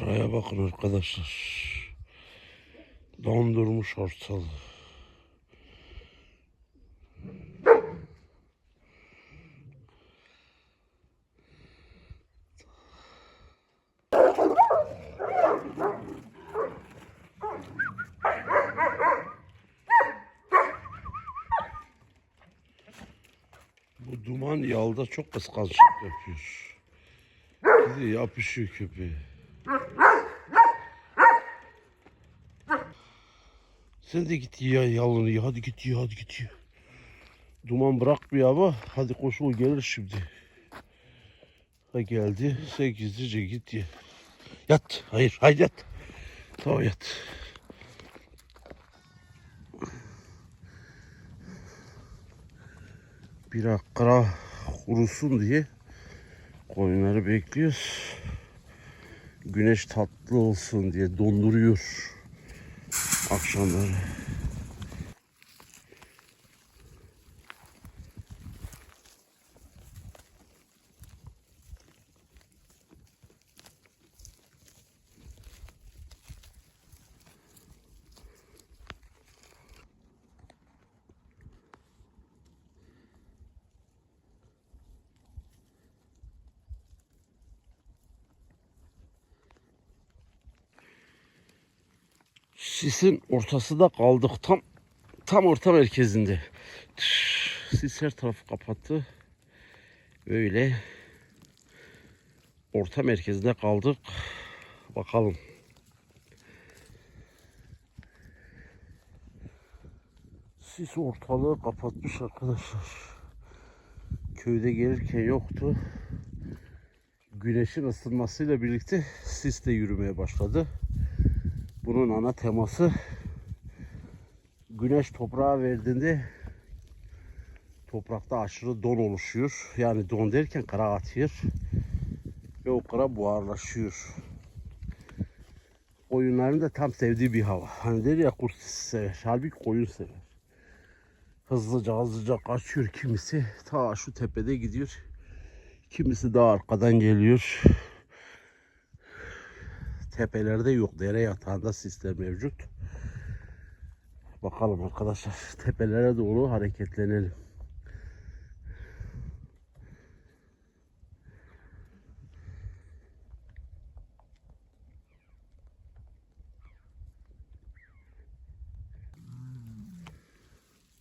Manzaraya bakın arkadaşlar. Dondurmuş ortalığı. Bu duman yalda çok kıskançlık yapıyor. Bir de yapışıyor köpeğe. Sen de git ya yalını ya hadi git ya hadi git ya. Duman bırakmıyor ama hadi koş o gelir şimdi. Ha geldi sen gizlice git ya. Yat hayır hayır yat. Tamam yat. Bir akra kurusun diye koyunları bekliyoruz. Güneş tatlı olsun diye donduruyor akşamları. Sisin ortasında kaldık. Tam tam orta merkezinde. Sis her tarafı kapattı. Böyle orta merkezde kaldık. Bakalım. Sis ortalığı kapatmış arkadaşlar. Köyde gelirken yoktu. Güneşin ısınmasıyla birlikte sis de yürümeye başladı. Bunun ana teması güneş toprağa verdiğinde toprakta aşırı don oluşuyor. Yani don derken kara atıyor ve o kara buharlaşıyor. Koyunların da tam sevdiği bir hava. Hani der ya kurt sever. Halbuki koyun sever. Hızlıca hızlıca kaçıyor kimisi. Ta şu tepede gidiyor. Kimisi daha arkadan geliyor tepelerde yok. Dere yatağında sistem mevcut. Bakalım arkadaşlar tepelere doğru hareketlenelim.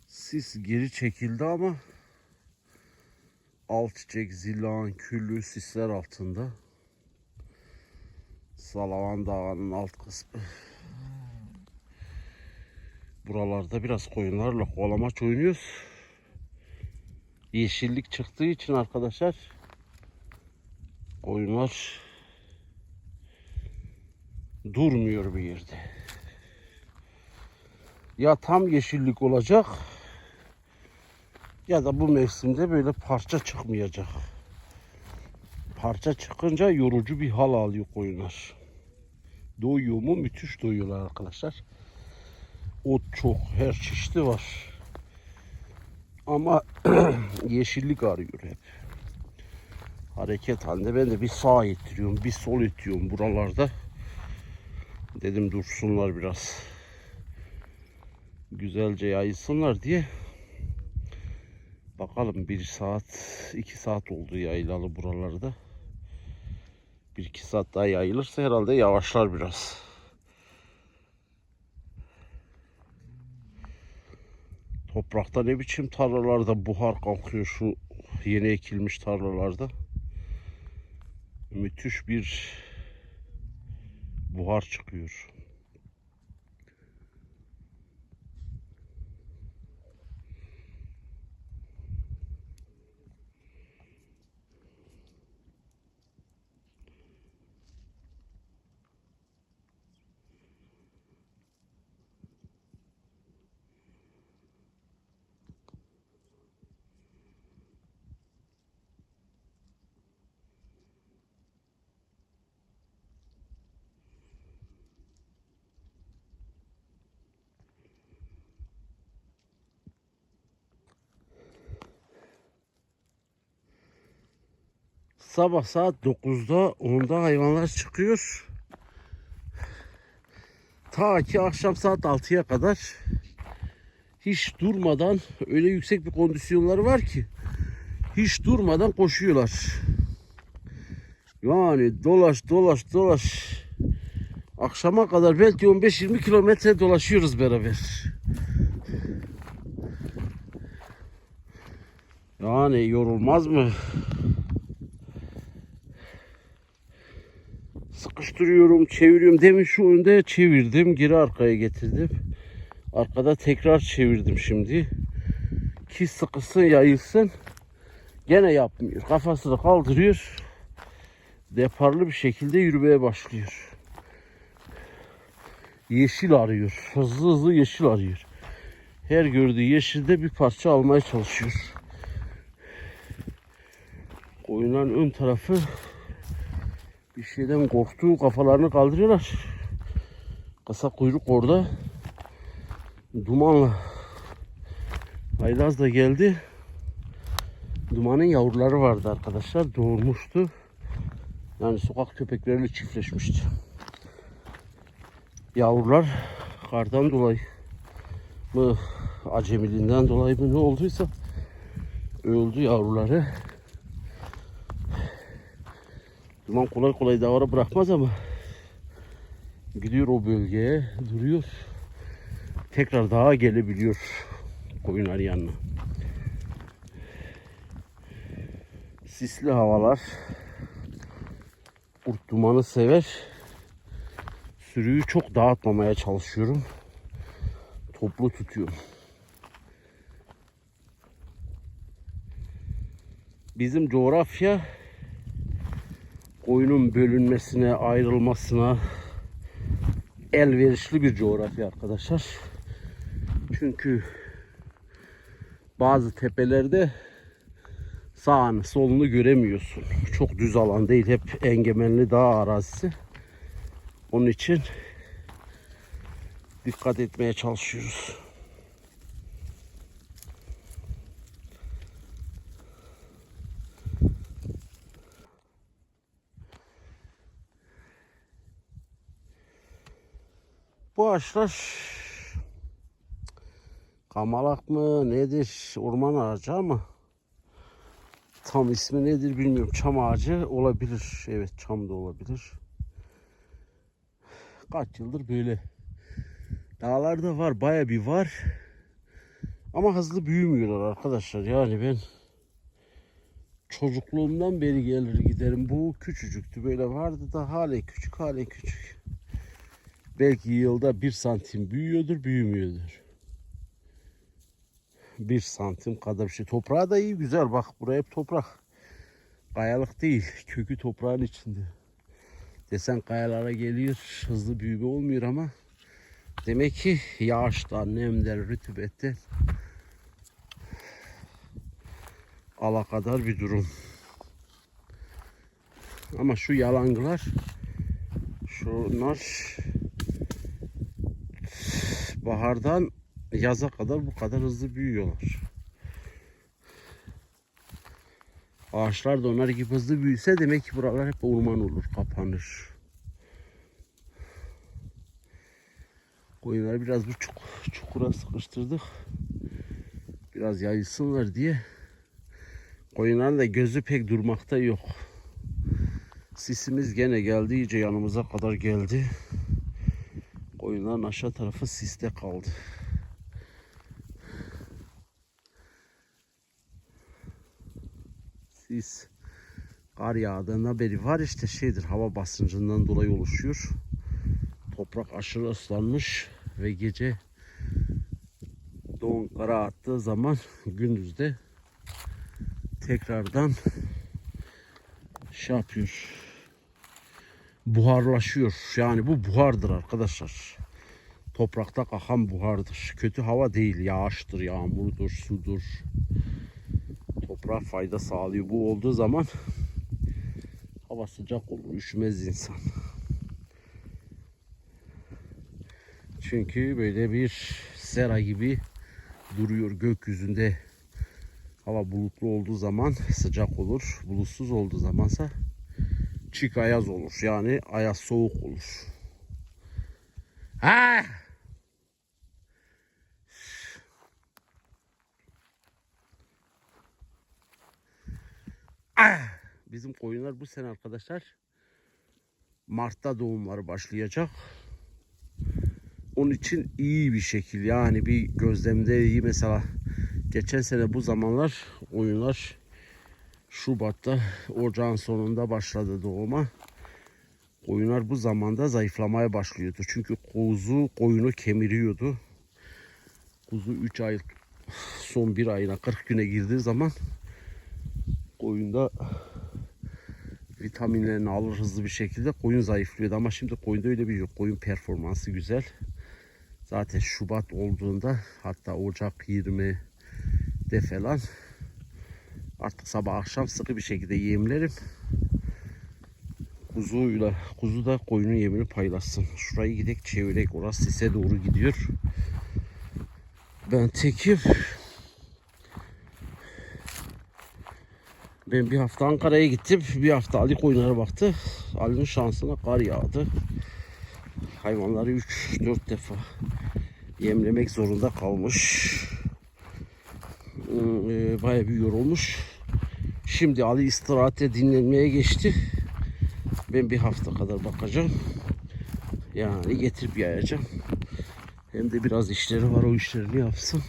Sis geri çekildi ama alt çiçek, zilan, küllü sisler altında. Salavan Dağı'nın alt kısmı. Buralarda biraz koyunlarla kovalamaç oynuyoruz. Yeşillik çıktığı için arkadaşlar koyunlar durmuyor bir yerde. Ya tam yeşillik olacak ya da bu mevsimde böyle parça çıkmayacak parça çıkınca yorucu bir hal alıyor koyunlar. Doyuyor mu? Müthiş doyuyorlar arkadaşlar. Ot çok, her çeşidi var. Ama yeşillik arıyor hep. Hareket halinde ben de bir sağ ittiriyorum, bir sol itiyorum buralarda. Dedim dursunlar biraz. Güzelce yayılsınlar diye. Bakalım bir saat, iki saat oldu yayılalı buralarda. Bir iki saat daha yayılırsa herhalde yavaşlar biraz. Toprakta ne biçim tarlalarda buhar kalkıyor şu yeni ekilmiş tarlalarda. Müthiş bir buhar çıkıyor. Sabah saat 9'da 10'da hayvanlar çıkıyor. ta ki akşam saat 6'ya kadar hiç durmadan öyle yüksek bir kondisyonları var ki hiç durmadan koşuyorlar. Yani dolaş dolaş dolaş. Akşama kadar belki 15-20 kilometre dolaşıyoruz beraber. Yani yorulmaz mı? Sıkıştırıyorum, çeviriyorum. Demin şu önde çevirdim, geri arkaya getirdim. Arkada tekrar çevirdim şimdi. Ki sıkısın, yayılsın. Gene yapmıyor. Kafasını kaldırıyor. Deparlı bir şekilde yürümeye başlıyor. Yeşil arıyor. Hızlı hızlı yeşil arıyor. Her gördüğü yeşilde bir parça almaya çalışıyor. Koyunların ön tarafı bir şeyden korktuğu kafalarını kaldırıyorlar. Kısa kuyruk orada. Dumanla. Aylaz da geldi. Dumanın yavruları vardı arkadaşlar. Doğurmuştu. Yani sokak köpekleriyle çiftleşmişti. Yavrular kardan dolayı mı acemiliğinden dolayı mı ne olduysa öldü yavruları. Duman kolay kolay davara bırakmaz ama gidiyor o bölgeye duruyor. Tekrar dağa gelebiliyor koyunlar yanına. Sisli havalar. Kurt dumanı sever. Sürüyü çok dağıtmamaya çalışıyorum. Toplu tutuyorum. Bizim coğrafya koyunun bölünmesine, ayrılmasına elverişli bir coğrafya arkadaşlar. Çünkü bazı tepelerde sağını solunu göremiyorsun. Çok düz alan değil. Hep engemenli dağ arazisi. Onun için dikkat etmeye çalışıyoruz. Bu ağaçlar kamalak mı nedir orman ağacı ama tam ismi nedir bilmiyorum. Çam ağacı olabilir. Evet çam da olabilir. Kaç yıldır böyle. Dağlarda var baya bir var. Ama hızlı büyümüyorlar arkadaşlar. Yani ben çocukluğumdan beri gelir giderim. Bu küçücüktü böyle vardı da halen küçük halen küçük. Belki yılda bir santim büyüyordur büyümüyordur. Bir santim kadar bir şey. Toprağı da iyi güzel bak buraya hep toprak. Kayalık değil kökü toprağın içinde. Desen kayalara geliyor hızlı büyüme olmuyor ama demek ki yağıştan, nemden, rütubetten alakadar bir durum. Ama şu yalangılar şunlar bahardan yaza kadar bu kadar hızlı büyüyorlar. Ağaçlar da onlar gibi hızlı büyüse demek ki buralar hep orman olur, kapanır. Koyunları biraz bu çuk- çukura sıkıştırdık. Biraz yayılsınlar diye. Koyunların da gözü pek durmakta yok. Sisimiz gene geldi, iyice yanımıza kadar geldi. Koyunların aşağı tarafı siste kaldı. Sis kar yağdığında beri var işte şeydir hava basıncından dolayı oluşuyor. Toprak aşırı ıslanmış ve gece don kara attığı zaman gündüzde tekrardan şey yapıyor. Buharlaşıyor. Yani bu buhardır arkadaşlar. Toprakta kakan buhardır. Kötü hava değil. Yağıştır, yağmurdur, sudur. Toprağa fayda sağlıyor. Bu olduğu zaman hava sıcak olur. Üşümez insan. Çünkü böyle bir sera gibi duruyor gökyüzünde. Hava bulutlu olduğu zaman sıcak olur. Bulutsuz olduğu zamansa çiğ ayaz olur. Yani ayaz soğuk olur. Ha! Ah! Bizim koyunlar bu sene arkadaşlar Mart'ta doğumları başlayacak. Onun için iyi bir şekil yani bir gözlemde iyi mesela geçen sene bu zamanlar oyunlar Şubat'ta ocağın sonunda başladı doğuma. Koyunlar bu zamanda zayıflamaya başlıyordu. Çünkü kuzu koyunu kemiriyordu. Kuzu 3 ay son bir ayına 40 güne girdiği zaman koyunda vitaminlerini alır hızlı bir şekilde koyun zayıflıyordu. Ama şimdi koyunda öyle bir yok. Koyun performansı güzel. Zaten Şubat olduğunda hatta Ocak 20'de falan artık sabah akşam sıkı bir şekilde yemlerim. Kuzuyla, kuzu da koyunun yemini paylaşsın. Şurayı gidek çevirek. Orası sise doğru gidiyor. Ben tekim. Ben bir hafta Ankara'ya gittim. Bir hafta Ali koyunlara baktı. Ali'nin şansına kar yağdı. Hayvanları 3-4 defa yemlemek zorunda kalmış. Hmm, e, Bayağı bir yorulmuş. Şimdi Ali istirahate dinlenmeye geçti. Ben bir hafta kadar bakacağım. Yani getirip yayacağım. Hem de biraz işleri var o işlerini yapsın.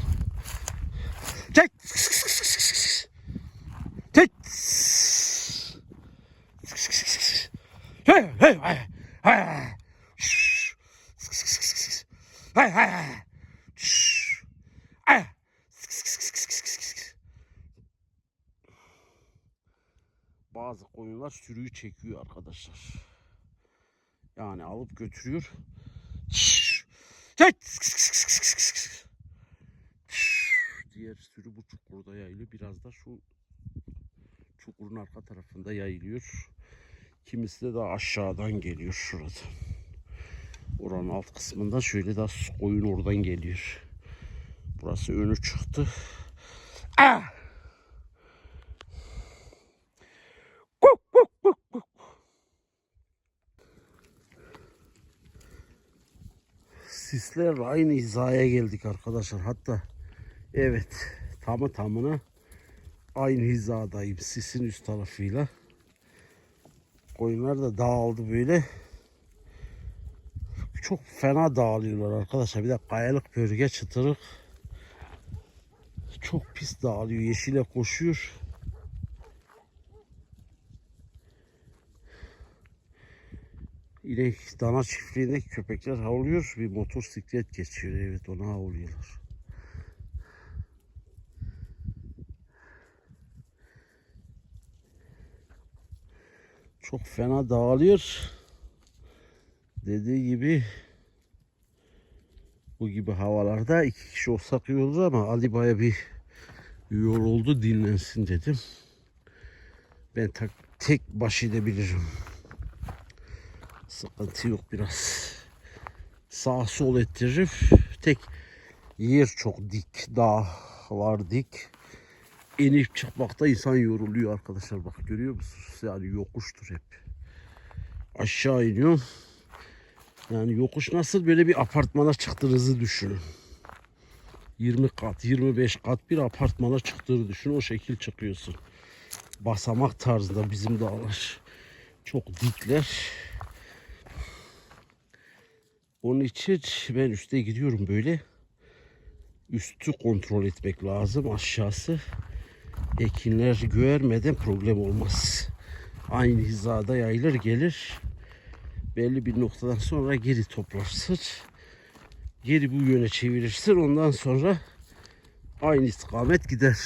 Sürüyü çekiyor arkadaşlar. Yani alıp götürüyor. Diğer sürü bu çukurda yayılıyor. Biraz da şu çukurun arka tarafında yayılıyor. Kimisi de daha aşağıdan geliyor şurada. Oranın alt kısmında şöyle daha koyun oradan geliyor. Burası önü çıktı. Ah! Sislerle aynı hizaya geldik arkadaşlar. Hatta evet tamı tamına aynı hizadayım sisin üst tarafıyla. Koyunlar da dağıldı böyle. Çok fena dağılıyorlar arkadaşlar. Bir de kayalık bölge çıtırık. Çok pis dağılıyor. Yeşile koşuyor. İnek dana çiftliğindeki köpekler havlıyor. Bir motosiklet geçiyor. Evet ona havlıyorlar. Çok fena dağılıyor. Dediği gibi bu gibi havalarda iki kişi olsak iyi olur ama Ali baya bir yoruldu dinlensin dedim. Ben tak, tek baş edebilirim. Sıkıntı yok biraz. Sağ sol ettiririm. Tek yer çok dik. Dağ var dik. İnip çıkmakta insan yoruluyor arkadaşlar. Bak görüyor musunuz? Yani yokuştur hep. Aşağı iniyorum. Yani yokuş nasıl böyle bir apartmana çıktığınızı düşünün. 20 kat, 25 kat bir apartmana çıktığını düşün. O şekil çıkıyorsun. Basamak tarzında bizim dağlar. Çok dikler. Onun için ben üste gidiyorum böyle. Üstü kontrol etmek lazım. Aşağısı ekinler görmeden problem olmaz. Aynı hizada yayılır gelir. Belli bir noktadan sonra geri toplarsın. Geri bu yöne çevirirsin. Ondan sonra aynı istikamet gider.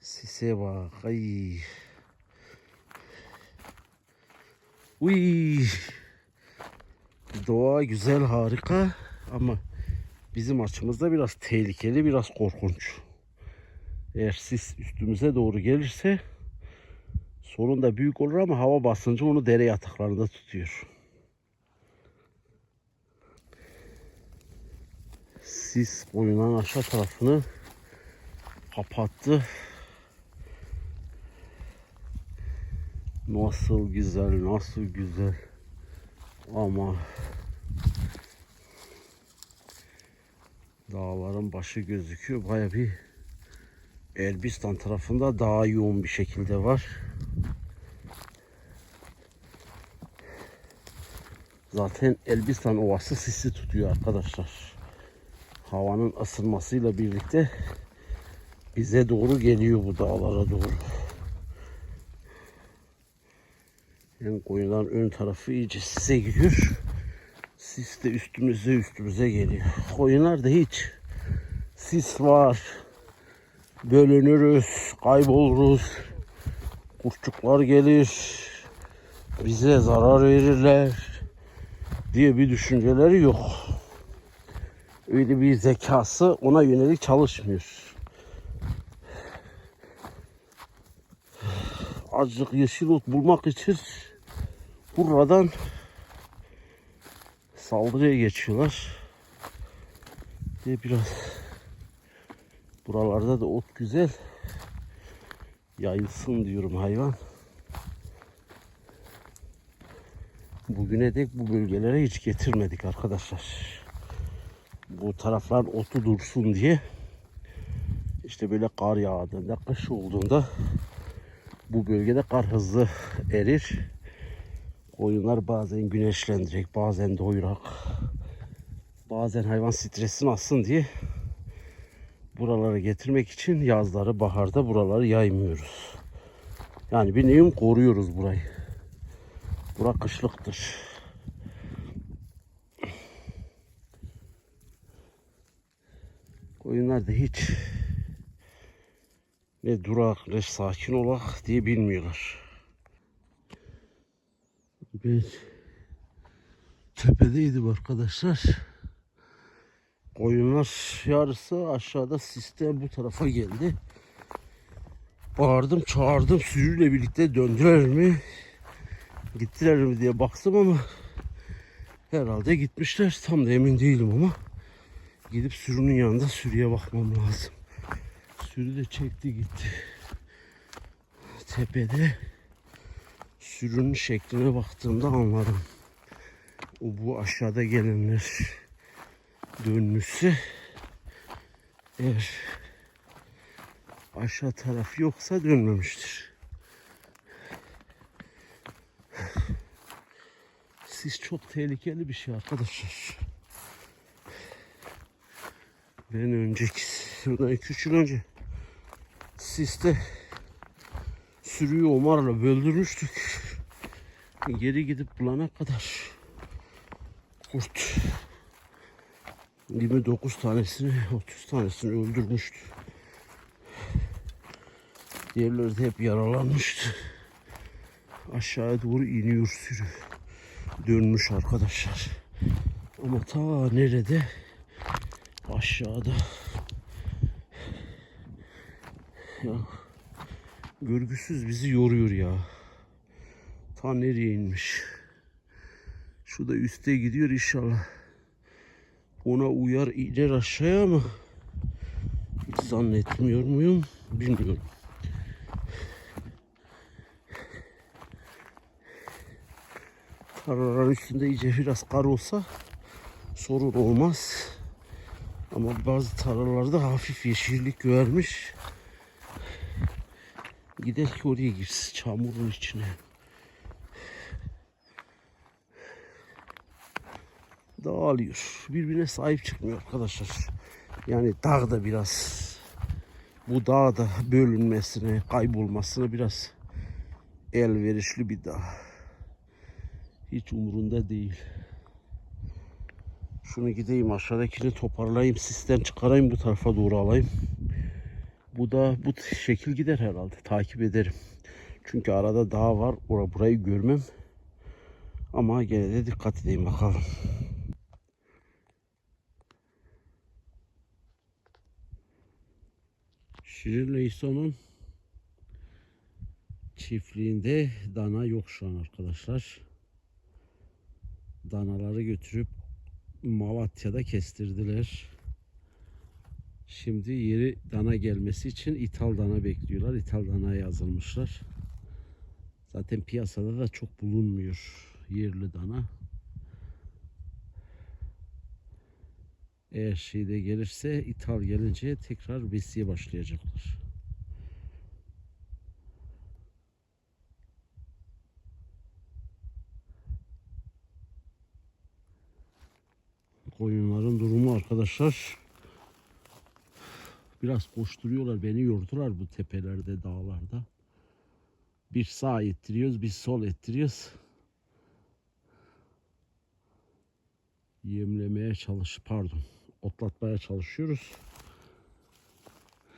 Sise bak. Ay. Uy. Doğa güzel harika ama bizim açımızda biraz tehlikeli biraz korkunç. Eğer sis üstümüze doğru gelirse sorun da büyük olur ama hava basıncı onu dere yataklarında tutuyor. Sis oyunan aşağı tarafını kapattı. Nasıl güzel, nasıl güzel. Ama dağların başı gözüküyor. Baya bir Elbistan tarafında daha yoğun bir şekilde var. Zaten Elbistan Ovası sisi tutuyor arkadaşlar. Havanın ısınmasıyla birlikte bize doğru geliyor bu dağlara doğru. Yani koyunların ön tarafı iyice sise gidiyor. Sis de üstümüze üstümüze geliyor. Koyunlar da hiç sis var. Bölünürüz, kayboluruz. Kurtçuklar gelir. Bize zarar verirler diye bir düşünceleri yok. Öyle bir zekası ona yönelik çalışmıyor. Azıcık yeşil ot bulmak için buradan saldırıya geçiyorlar. Diye biraz buralarda da ot güzel yayılsın diyorum hayvan. Bugüne dek bu bölgelere hiç getirmedik arkadaşlar. Bu taraflar otu dursun diye. İşte böyle kar yağdığında, kış olduğunda bu bölgede kar hızlı erir. Koyunlar bazen güneşlenecek, bazen doyurak, bazen hayvan stresini alsın diye buralara getirmek için yazları, baharda buraları yaymıyoruz. Yani bir nevi koruyoruz burayı. Bura kışlıktır. Koyunlar da hiç ne durak ne sakin olak diye bilmiyorlar. Ben tepedeydim arkadaşlar. Koyunlar yarısı aşağıda sistem bu tarafa geldi. Bağırdım çağırdım sürüyle birlikte döndüler mi gittiler mi diye baktım ama herhalde gitmişler tam da emin değilim ama gidip sürünün yanında sürüye bakmam lazım. Sürü de çekti gitti. Tepede sürünün şekline baktığımda anladım. O bu aşağıda gelenler dönmüşse eğer aşağı taraf yoksa dönmemiştir. Sis çok tehlikeli bir şey arkadaşlar. Ben önceki, bundan 2-3 yıl önce siste sürüyü Omar'la böldürmüştük. Geri gidip bulana kadar kurt 29 tanesini 30 tanesini öldürmüştü. Diğerleri de hep yaralanmıştı. Aşağıya doğru iniyor sürü. Dönmüş arkadaşlar. Ama ta nerede? Aşağıda. Ya görgüsüz bizi yoruyor ya. Ta nereye inmiş? Şu da üste gidiyor inşallah. Ona uyar iner aşağıya ama zannetmiyor muyum bilmiyorum. Tarlaların üstünde iyice biraz kar olsa sorun olmaz. Ama bazı tarlalarda hafif yeşillik vermiş. Gider ki oraya girsin çamurun içine. Dağılıyor. Birbirine sahip çıkmıyor arkadaşlar. Yani dağ da biraz bu dağda bölünmesine, kaybolmasına biraz elverişli bir dağ. Hiç umurunda değil. Şunu gideyim aşağıdakini toparlayayım, sistem çıkarayım bu tarafa doğru alayım. Bu da bu şekil gider herhalde. Takip ederim. Çünkü arada dağ var. Ora burayı görmem. Ama gene de dikkat edeyim bakalım. Şirinle İhsan'ın çiftliğinde dana yok şu an arkadaşlar. Danaları götürüp Malatya'da kestirdiler. Şimdi yeri dana gelmesi için ithal dana bekliyorlar. İthal danaya yazılmışlar. Zaten piyasada da çok bulunmuyor yerli dana. Eğer şeyde gelirse ithal gelince tekrar besiye başlayacaklar. Koyunların durumu arkadaşlar. Biraz koşturuyorlar. Beni yordular bu tepelerde, dağlarda. Bir sağ ettiriyoruz, bir sol ettiriyoruz. Yemlemeye çalış, pardon, otlatmaya çalışıyoruz.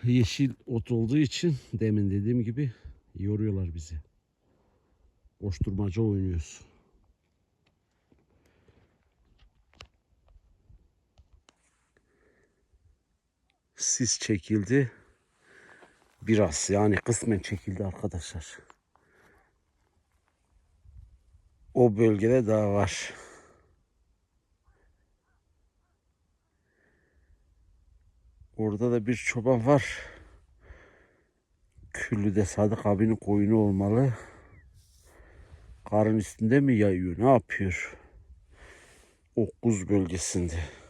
Yeşil ot olduğu için demin dediğim gibi yoruyorlar bizi. Koşturmaca oynuyoruz. Sis çekildi. Biraz yani kısmen çekildi arkadaşlar. O bölgede daha var. Orada da bir çoban var. Küllü'de Sadık abinin koyunu olmalı. Karın üstünde mi yayıyor? Ne yapıyor? Okkuz bölgesinde.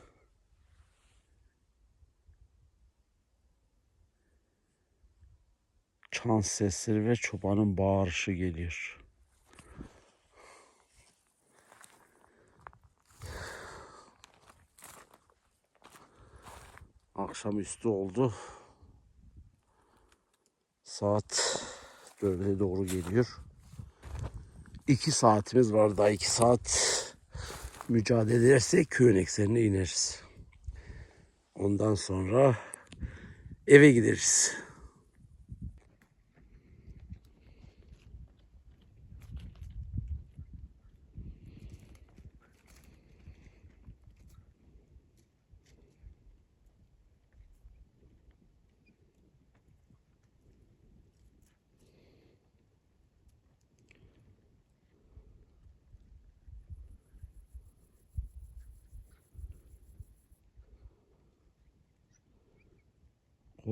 Çan sesleri ve çobanın bağırışı geliyor. Akşamüstü oldu. Saat 4'e doğru geliyor. 2 saatimiz var daha 2 saat mücadele edersek köyün eksenine ineriz. Ondan sonra eve gideriz.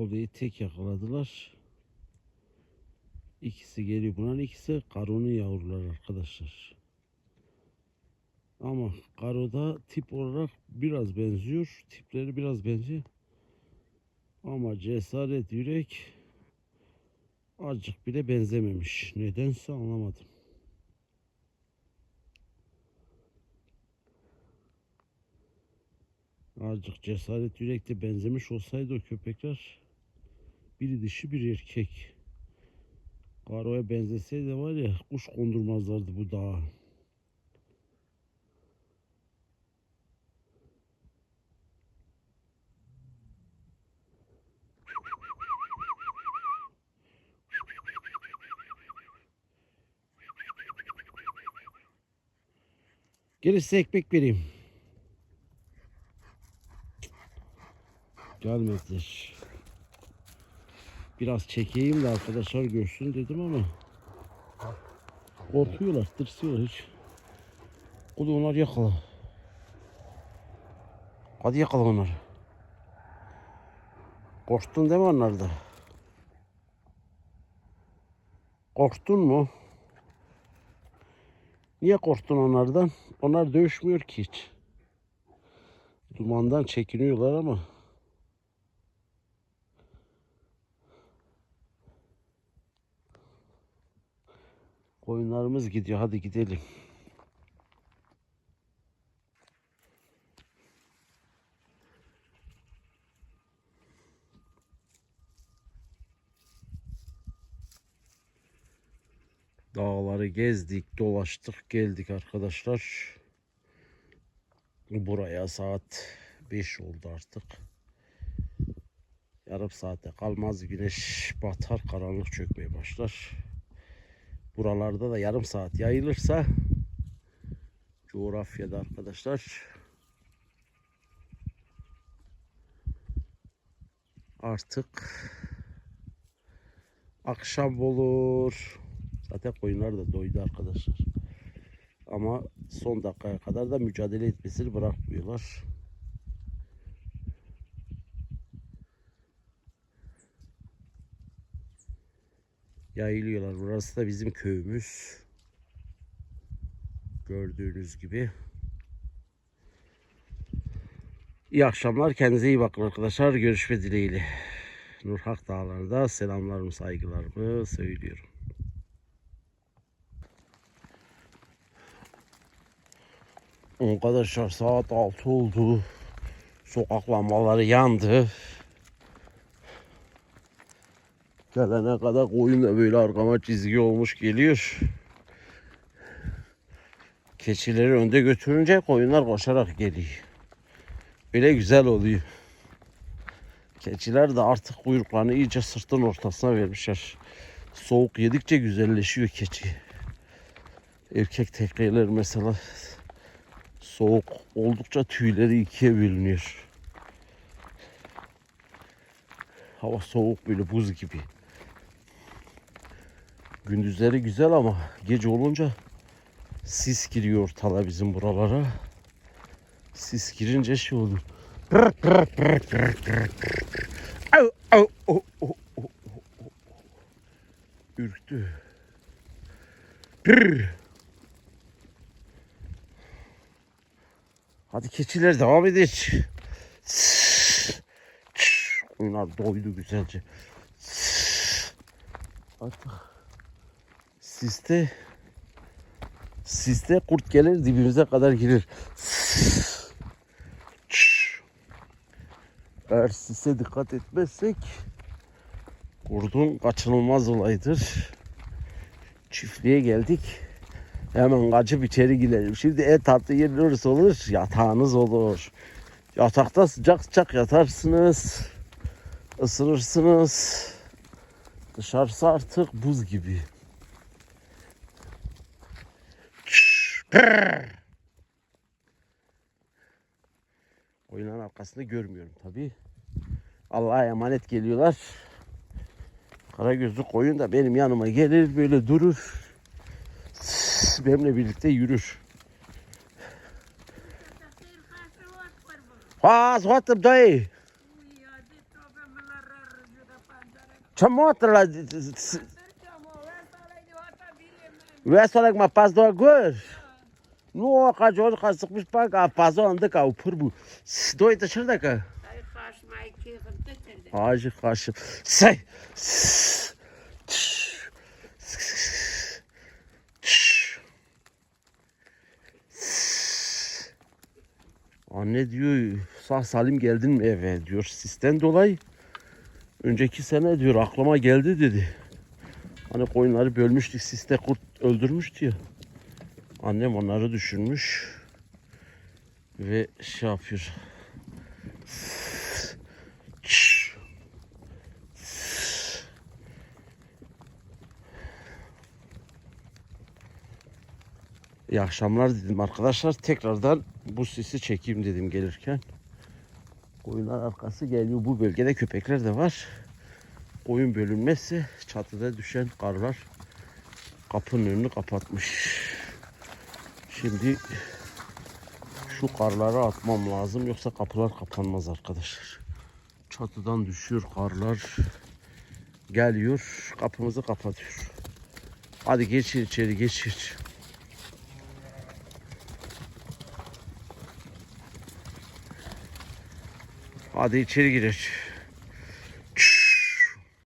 Kolyeyi tek yakaladılar. İkisi geliyor. Bunların ikisi karonu yavrular arkadaşlar. Ama karoda tip olarak biraz benziyor. Tipleri biraz benziyor. Ama cesaret yürek azıcık bile benzememiş. Nedense anlamadım. Azıcık cesaret yürekte benzemiş olsaydı o köpekler biri dişi bir erkek. Karoya benzeseydi var ya kuş kondurmazlardı bu dağa. Gelin size ekmek vereyim. Gelmediler. Biraz çekeyim de arkadaşlar görsün dedim ama korkuyorlar, tırsıyorlar hiç. Da onlar yakala. Hadi yakala onları. Korktun değil mi onlarda? Korktun mu? Niye korktun onlardan? Onlar dövüşmüyor ki hiç. Dumandan çekiniyorlar ama. Koyunlarımız gidiyor. Hadi gidelim. Dağları gezdik, dolaştık, geldik arkadaşlar. Buraya saat 5 oldu artık. Yarım saate kalmaz güneş batar, karanlık çökmeye başlar. Buralarda da yarım saat yayılırsa coğrafyada arkadaşlar artık akşam olur. Zaten koyunlar da doydu arkadaşlar. Ama son dakikaya kadar da mücadele etmesini bırakmıyorlar. Yayılıyorlar. Burası da bizim köyümüz. Gördüğünüz gibi. İyi akşamlar. Kendinize iyi bakın arkadaşlar. Görüşme dileğiyle. Nurhak Dağları'nda selamlarımı, saygılarımı söylüyorum. Arkadaşlar saat 6 oldu. Sokak lambaları yandı. Gelene kadar koyun da böyle arkama çizgi olmuş geliyor. Keçileri önde götürünce koyunlar koşarak geliyor. Öyle güzel oluyor. Keçiler de artık kuyruklarını iyice sırtın ortasına vermişler. Soğuk yedikçe güzelleşiyor keçi. Erkek tekreler mesela soğuk oldukça tüyleri ikiye bölünüyor. Hava soğuk böyle buz gibi. Gündüzleri güzel ama gece olunca sis giriyor ortalığa bizim buralara. Sis girince şey olur. Ürktü. Hadi keçiler devam edeç. Onlar doydu güzelce. Artık siste siste kurt gelir dibimize kadar girer. Eğer sise dikkat etmezsek kurdun kaçınılmaz olaydır. Çiftliğe geldik. Hemen kaçıp içeri girelim. Şimdi en tatlı yeriniz olur, yatağınız olur. Yatakta sıcak sıcak yatarsınız. ısınırsınız. Dışarısı artık buz gibi. Oyunun arkasında görmüyorum tabi. Allah'a emanet geliyorlar. Kara gözlü koyun da benim yanıma gelir böyle durur. Benimle birlikte yürür. Faz hotem dayı. Çamotra Vesalak ma pas doa. Ca jor ca sıkmış pa ca pazo andı ca upur bu. Doi de şurada ka. Hacı karşı. Say. Anne diyor sağ salim geldin mi eve diyor sisten dolayı. Önceki sene diyor aklıma geldi dedi. Hani koyunları bölmüştük siste kurt öldürmüştü ya. Annem onları düşünmüş. Ve şey yapıyor. İyi akşamlar dedim arkadaşlar. Tekrardan bu sisi çekeyim dedim gelirken. Koyunlar arkası geliyor. Bu bölgede köpekler de var. Koyun bölünmezse çatıda düşen karlar kapının önünü kapatmış. Şimdi şu karları atmam lazım yoksa kapılar kapanmaz arkadaşlar. Çatıdan düşüyor karlar. Geliyor kapımızı kapatıyor. Hadi geçin içeri geçin. Hadi içeri girelim.